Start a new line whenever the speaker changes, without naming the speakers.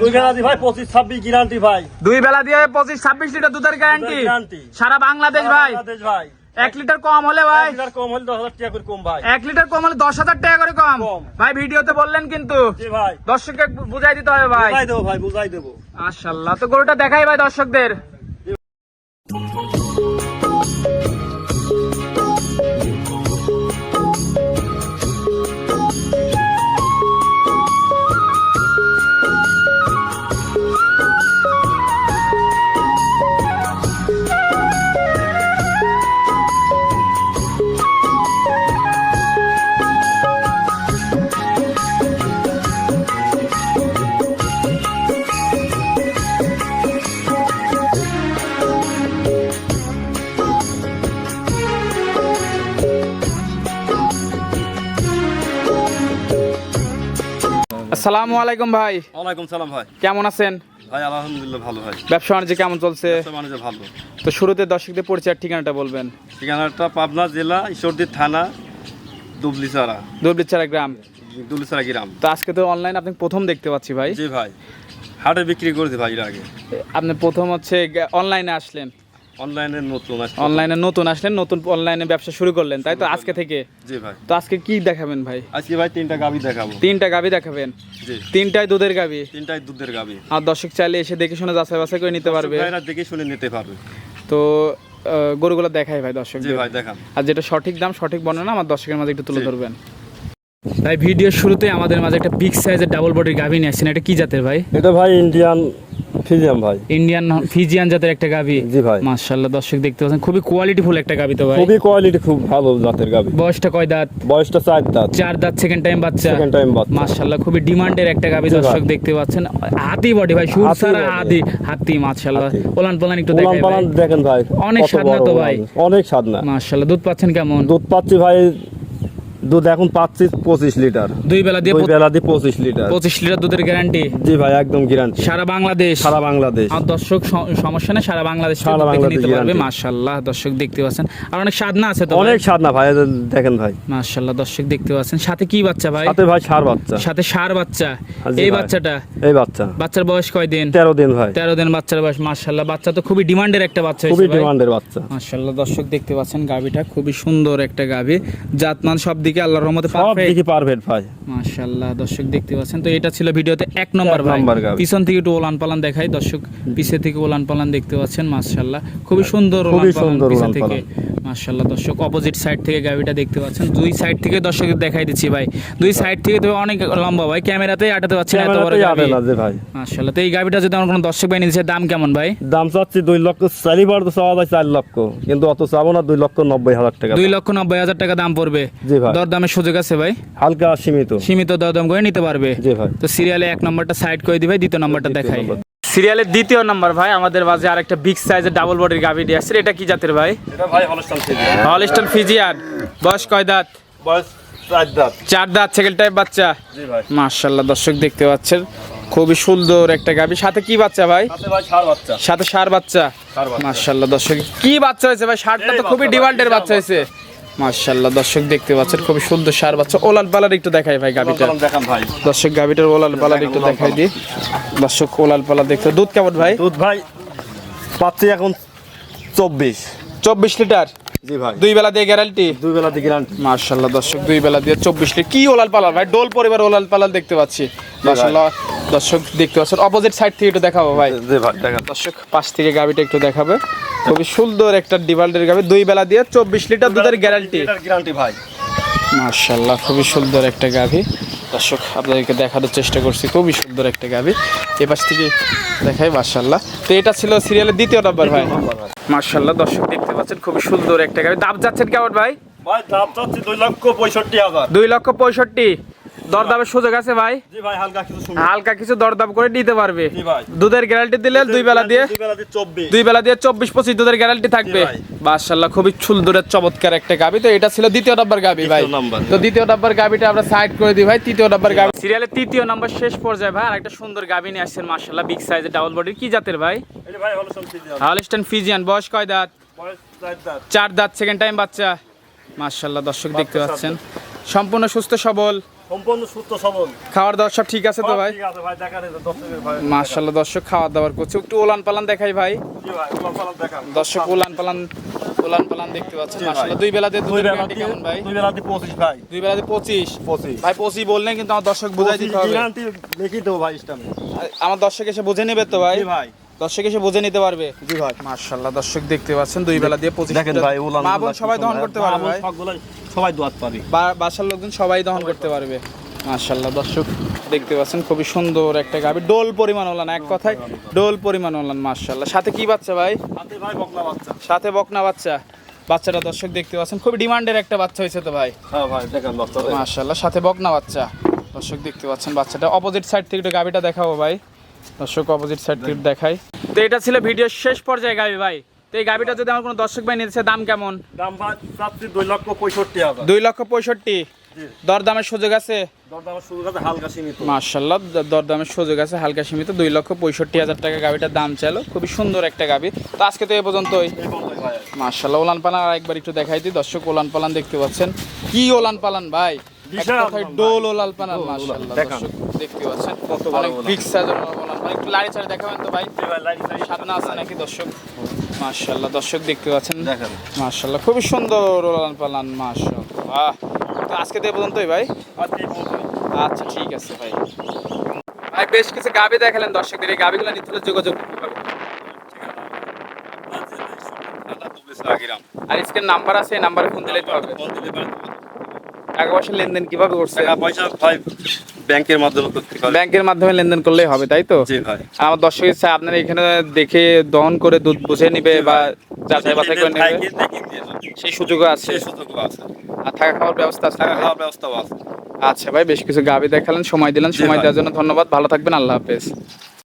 দুই বেলা দি ভাই পঁচিশ ছাব্বিশ গ্যারান্টি ভাই।
দুই বেলা দিয়ে পঁচিশ ছাব্বিশ লিটার দুধের গ্যারান্টি সারা বাংলাদেশ ভাই।
ভাই।
এক লিটার কম হলে ভাই।
কম হলে দশ হাজার টাকা করে কম ভাই।
এক লিটার কম হলে দশ হাজার টাকা করে কম। ভাই ভিডিওতে বললেন কিন্তু।
ভাই।
দর্শককে বুঝাই দিতে হবে ভাই।
বুঝাই দেবো ভাই বুঝাই দেবো।
মাশাল্লাহ তো গরুটা দেখাই ভাই দর্শকদের। আসসালামু আলাইকুম ভাই।
ওয়ালাইকুম সালাম ভাই।
কেমন আছেন?
ভাই আলহামদুলিল্লাহ ভালো ভাই।
ব্যবসা বাণিজ্য কেমন চলছে?
মানুষ ভালো।
তো শুরুতে দর্শকদের পরিচয় আর ঠিকানাটা বলবেন।
ঠিকানাটা পাবনা জেলা ঈশ্বরদী থানা দুবলিচারা
দুর্বৃচ্ছারা গ্রাম।
দুবলিচারা গ্রাম।
তো আজকে তো অনলাইন আপনি প্রথম দেখতে পাচ্ছি ভাই।
জি ভাই। হাটে বিক্রি করেছি ভাই এর আগে।
আপনি প্রথম হচ্ছে অনলাইনে আসলেন।
অনলাইনে নতুন আসছে।
অনলাইনে নতুন আসলেন নতুন অনলাইনে ব্যবসা শুরু করলেন তাই তো আজকে থেকে?
জি ভাই।
তো আজকে কি দেখাবেন ভাই?
আজকে ভাই তিনটা গাবি দেখাবো।
তিনটা গাবি দেখাবেন?
জি।
তিনটাই দুধের গাবি
তিনটাই দুধের গাবি
আর দর্শক চাইলে এসে দেখে শুনে যাচাই বাছাই করে নিতে পারবে।
ভাইরা দেখে শুনে নিতে পারবে।
তো গরুগুলো দেখাই ভাই দর্শক
জি ভাই দেখান
আর যেটা সঠিক দাম সঠিক বর্ণনা আমার দর্শকের মাঝে একটু তুলে ধরবেন। তাই ভিডিওর শুরুতে আমাদের মাঝে একটা বিগ সাইজের ডাবল বডির গাভি নিয়ে আসছেন এটা কি জাতের ভাই?
এটা ভাই ইন্ডিয়ান ফিজিয়াম ভাই।
ইন্ডিয়ান ফিজিয়ান জাতের একটা গাভি
জি ভাই।
মাশাআল্লাহ দর্শক দেখতে পাচ্ছেন খুবই কোয়ালিটিফুল একটা গাভি তো ভাই।
খুবই কোয়ালিটি খুব ভালো জাতের গাবি।
বয়সটা কয় দাঁত?
বয়সটা চার দাঁত।
চার দাঁত সেকেন্ড টাইম বাচ্চা।
সেকেন্ড টাইম বাদ
মাশাআল্লাহ খুবই ডিমান্ডের একটা গাভি দর্শক দেখতে পাচ্ছেন। হাতি বডি ভাই সুর সারা হাতি। হাতি মাশাআল্লাহ। পোলান পোলান একটু
দেখেন ভাই
অনেক
কত
স্বাদ না
বড়
তো ভাই?
অনেক স্বাদ না।
মাশাআল্লাহ দুধ পাচ্ছেন কেমন?
দুধ পাচ্ছি ভাই দুধ এখন পাচ্ছি পঁচিশ লিটার।
দুই বেলা দিয়ে
দুই বেলা দিয়ে পঁচিশ লিটার।
পঁচিশ লিটার দুধের গ্যারান্টি
জি ভাই একদম গ্যারান্টি
সারা বাংলাদেশ?
সারা বাংলাদেশ।
আর দর্শক সমস্যা নেই সারা বাংলাদেশ
সারা বাংলাদেশ
নিতে পারবে। মাশাআল্লাহ দর্শক দেখতে পাচ্ছেন। আর অনেক সাধনা আছে তো
অনেক ভাই দেখেন ভাই।
মাশাআল্লাহ দর্শক দেখতে পাচ্ছেন। সাথে কি বাচ্চা ভাই?
সাথে ভাই সার বাচ্চা।
সাথে সার বাচ্চা। এই বাচ্চাটা?
এই বাচ্চা।
বাচ্চার বয়স কয় দিন
তেরো দিন ভাই।
তেরো দিন বাচ্চার বয়স মাশাআল্লাহ। বাচ্চা তো খুবই ডিমান্ডের একটা বাচ্চা
খুবই ডিমান্ডের বাচ্চা।
মাশাআল্লাহ দর্শক দেখতে পাচ্ছেন গাভিটা খুবই সুন্দর একটা গাভি। জাতমান সব দিকে আল্লাহর রহমতে
সব দিকে পারফেক্ট ভাই।
মাশাআল্লাহ দর্শক দেখতে পাচ্ছেন। তো এটা ছিল ভিডিওতে এক নম্বর ভাই। পিছন থেকে একটু ওলান পালান দেখাই। দর্শক পিছে থেকে ওলান পালান দেখতে পাচ্ছেন মাশাআল্লাহ। খুবই সুন্দর
খুবই
ওলান পালান
সুন্দর
পিছে থেকে। মাশাআল্লাহ দর্শক অপোজিট সাইড থেকে গাভিটা দেখতে পাচ্ছেন। দুই সাইড থেকে দর্শক দেখাই দিচ্ছি ভাই। দুই সাইড থেকে তো অনেক লম্বা ভাই ক্যামেরাতেই আটাতে পাচ্ছেন এত বড়
না যে ভাই।
মাশাআল্লাহ তো এই গাভিটা যদি আমার কোনো দর্শক ভাই নিচ্ছে দাম কেমন ভাই?
দাম চাচ্ছি দুই লক্ষ চারিবার তো চাওয়া যায় চার লক্ষ। কিন্তু অত চাবো না দুই লক্ষ নব্বই হাজার টাকা
দুই লক্ষ নব্বই হাজার টাকা দাম পড়বে।
জি ভাই।
দরদামের সুযোগ আছে ভাই?
হালকা সীমিত।
সীমিত দরদাম করে নিতে পারবে।
জি ভাই।
তো সিরিয়ালে এক নম্বরটা সাইড করে দিবে দ্বিতীয় নম্বরটা দেখাই। সিরিয়ালের দ্বিতীয় নম্বর ভাই আমাদের মাঝে আর একটা বিগ সাইজের ডাবল বডির গাভি দিয়ে আসছে। এটা কি জাতের ভাই?
এটা ভাই হলস্টান
হলস্টন ফিজিয়ান বয়স কয় দাঁত?
বয়স চার দাঁত।
চার দাঁত সেকেন্ড টাইপ বাচ্চা?
জি ভাই।
মার্শাল্লাহ দর্শক দেখতে পাচ্ছেন খুবই সুন্দর একটা গাভি। সাথে কি বাচ্চা ভাই?
সাথে ভাই সার বাচ্চা।
সাথে সার বাচ্চা?
সার বাচ্চা।
মার্শাল্লাহ দর্শক কি বাচ্চা হয়েছে ভাই? সারটা তো খুবই ডিমান্ডের বাচ্চা হয়েছে। মার্শাল্লাহ দর্শক দেখতে পাচ্ছেন খুবই সুন্দর সার বাচ্চা। ওলান পালার একটু দেখাই ভাই গাভিটা।
ভাই।
দর্শক গাভিটার ওলাল পালার একটু দেখাই দিই। দর্শক ওলাল পালা দেখতে দুধ কেমন ভাই?
দুধ ভাই পাচ্ছি এখন চব্বিশ।
চব্বিশ লিটার?
জি ভাই।
দুই বেলা দিয়ে গ্যারান্টি?
দুই বেলা দিয়ে গ্যারান্টি।
মার্শাল্লাহ দর্শক দুই বেলা দিয়ে চব্বিশ লিটার। কি ওলাল পালার ভাই? ডোল পরিবার ওলাল পালাল দেখতে পাচ্ছি। মার্শাল্লাহ দর্শক দেখতে পাচ্ছেন। অপোজিট সাইড থেকে একটু দেখাবো ভাই।
জি ভাই
দর্শক পাশ থেকে গাভিটা একটু দেখাবে। খুবই সুন্দর একটা ডিভাল্টের গাভি। দুই বেলা দিয়ে চব্বিশ লিটার দুধের গ্যারান্টি
গ্যারান্টি ভাই।
মার্শাল্লাহ খুবই সুন্দর একটা গাভী। দর্শক আপনাদেরকে দেখানোর চেষ্টা করছি খুবই সুন্দর একটা গাভী। এ পাশ থেকে দেখাই মার্শাল্লাহ তো এটা ছিল সিরিয়ালের দ্বিতীয় নম্বর ভাই। মার্শাল্লাহ দর্শক দেখতে পাচ্ছেন খুবই সুন্দর একটা গাভী। দাম যাচ্ছেন কেমন ভাই?
ভাই দাম চাচ্ছি দুই লক্ষ পঁয়ষট্টি হাজার।
দুই লক্ষ পঁয়ষট্টি। দরদামের সুযোগ আছে ভাই?
হালকা কিছু
দরদাম করে নিতে পারবে। দুধের গ্যারান্টি দিলে দুই বেলা দিয়ে
দুই বেলা দিয়ে চব্বিশ।
দুই বেলা দিয়ে চব্বিশ পঁচিশ দুধের গ্যারান্টি থাকবে। মাশাল্লাহ খুবই সুন্দরের চমৎকার একটা গাবি। তো এটা ছিল দ্বিতীয় নম্বর গাবি ভাই। তো দ্বিতীয় নম্বর গাবিটা আমরা সাইড করে দিই ভাই। তৃতীয় নম্বর গাবি সিরিয়ালের তৃতীয় নম্বর শেষ পর্যায়ে ভাই আর একটা সুন্দর গাবি নিয়ে আসছেন মাশাল্লাহ বিগ সাইজের ডাবল বডির কি জাতের ভাই? হালস্টান ফিজিয়ান বয়স কয় দাঁত?
চার দাঁত।
চার দাঁত সেকেন্ড টাইম বাচ্চা। মাশাল্লাহ দর্শক দেখতে পাচ্ছেন। সম্পূর্ণ সুস্থ সবল।
সম্পূর্ণ সুস্থ সবল।
খাওয়ার দাওয়ার সব ঠিক আছে তো ভাই?
ঠিক আছে দেখা
দর্শক খাওয়ার দাওয়ার করছে। একটু ওলান পালান দেখাই ভাই।
জি ভাই ওলান পালান দেখান।
দর্শক ওলান পালান ওলান পালান দেখতে পাচ্ছেন। দুই বেলাতে
দুই
কেমন ভাই?
দুই বেলাতে পঁচিশ ভাই।
দুই বেলাতে ভাই বললেন কিন্তু আমার দর্শক বুঝাই দিতে হবে।
গ্যারান্টি লিখি দেবো ভাই
আমার দর্শক এসে বুঝে নেবে তো ভাই?
জি ভাই।
দর্শক এসে বুঝে নিতে পারবে।
জি ভাই।
মাশাল্লাহ দর্শক দেখতে পাচ্ছেন দুই বেলা দিয়ে পঁচিশ
দেখেন ভাই ওলান
মা বোন সবাই দহন করতে পারবে ভাই?
সবাই দোয়াত পাবি।
বাসার লোকজন সবাই দহন করতে পারবে। মাশাল্লাহ দর্শক দেখতে পাচ্ছেন খুবই সুন্দর একটা গাভি। ডোল পরিমাণ ওলান এক কথায় ডোল পরিমাণ ওলান মাশাল্লাহ সাথে কি বাচ্চা ভাই?
হাতে ভাই বকনা বাচ্চা।
সাথে বকনা বাচ্চা। বাচ্চাটা দর্শক দেখতে পাচ্ছেন খুবই ডিমান্ডের একটা বাচ্চা হয়েছে তো ভাই।
হ্যাঁ ভাই দেখেন বাচ্চা
মাশাল্লাহ সাথে বকনা বাচ্চা। দর্শক দেখতে পাচ্ছেন বাচ্চাটা অপোজিট সাইড থেকে একটু গাভিটা দেখাবো ভাই। দর্শক অপোজিট সাইড থেকে দেখাই। তো এটা ছিল ভিডিওর শেষ পর্যায়ে গাভি ভাই। তো এই গাভিটা যদি আমার কোনো দর্শক ভাই নিতেছে দাম কেমন?
দাম ভাই দুই লক্ষ পঁয়ষট্টি হাজার।
দুই লক্ষ পঁয়ষট্টি? দরদামের সুযোগ আছে? মার্শাল্লাহ দরদামের সুযোগ আছে হালকা সীমিত। দুই লক্ষ পঁয়ষট্টি হাজার টাকা গাভিটার দাম চালো খুবই সুন্দর একটা গাভি তো আজকে তো এ পর্যন্তই।
এই পর্যন্তই ভাই।
মার্শাল্লাহ ওলান পালান আর একবার একটু দেখাই দিই। দর্শক ওলান পালান দেখতে পাচ্ছেন। কি ওলান পালান ভাই? এক
বিশাল
কথায়
ওলান
ডোল ওলান পালান
ডোল ওলান,
মার্শাল্লাহ
দেখান।
দর্শক দেখতে পাচ্ছেন।
কত
অনেক বিগ সাইজের ওলান একটু লাড়ি চাড়ি দেখাবেন তো ভাই?
জি ভাই লাইট লাইট
সাদনা আছে নাকি দর্শক? মার্শাল্লাহ দর্শক দেখতে পাচ্ছেন?
দেখেন।
মার্শাল্লাহ খুবই সুন্দর ওলান পালান তো আজকে তো পর্যন্তই ভাই? আচ্ছা ঠিক আছে ভাই। ভাই বেশ কিছু গাবি দেখালেন দর্শকদের। এই গাবিগুলো নিতে যোগাযোগ আর স্ক্রিন নাম্বার আছে এই নাম্বারে ফোন দিলেই তো হবে। টাকা পয়সা লেনদেন কীভাবে করছে
টাকা পয়সা ভাই ব্যাংকের মাধ্যমে করতে পারে।
ব্যাংকের মাধ্যমে লেনদেন করলেই হবে তাই তো?
জি ভাই।
আমার দর্শক ইচ্ছা আপনারা এখানে দেখে দহন করে দুধ বুঝে নিবে বা যাচাই বাছাই করে নেবে। সেই সুযোগও আছে।
সেই সুযোগও আছে।
আর থাকা খাওয়ার ব্যবস্থা আছে
টাকা খাওয়ার ব্যবস্থাও আছে।
আচ্ছা ভাই বেশ কিছু গাবি দেখালেন সময় দিলেন। সময় দেওয়ার জন্য ধন্যবাদ। ভালো থাকবেন আল্লাহ হাফেজ।